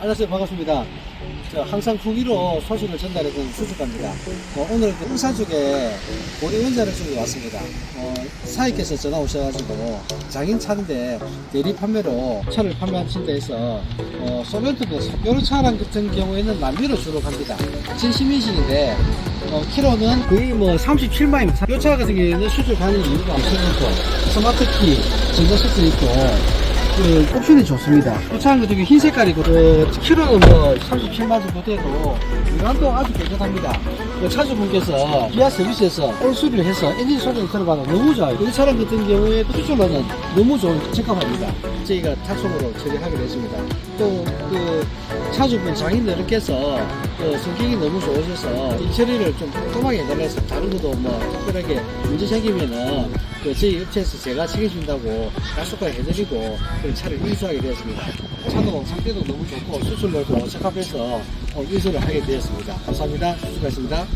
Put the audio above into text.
안녕하세요. 반갑습니다. 저 항상 후기로 소식을 전달해주는 수주가입니다. 어, 오늘 그 의사 쪽에 고리 원자를 쪽에 왔습니다. 어, 사장님께서 전화 오셔가지고 장인 차인데 대리 판매로 차를 판매하신 데에서 어, 소렌토도 이런 차량 같은 경우에는 남미로 주로 갑니다. 진시민식인데 어, 키로는 거의 뭐 37만입니다. 이 차 같은 경우에는 수주 가는 이유가 소렌토, 스마트키, 전자세트 있고 그 옵션이 좋습니다. 이 차는 되게 흰 색깔이고 그 키로는 뭐 37만 정도 돼도 유난도 아주 깨끗합니다. 그 차주분께서 기아 서비스에서 올 수리를 해서 엔진 소리를 들어봐도 너무 좋아요. 이 차량 같은 경우에 수출로는 너무 좋은 적합합니다. 저희가 탁송으로 처리하게 됐습니다. 또 그 차주분 장인들께서 그 성격이 너무 좋으셔서 이 처리를 좀 꼼꼼하게 해달라 해서 다른 것도 뭐 특별하게 문제 생기면은 그 저희 업체에서 제가 책임진다고 약속까지 해드리고 그 차를 인수하게 되었습니다. 차도 상태도 너무 좋고 수출로도 적합해서 어, 인수를 하게 되었습니다. 감사합니다. 수고하셨습니다.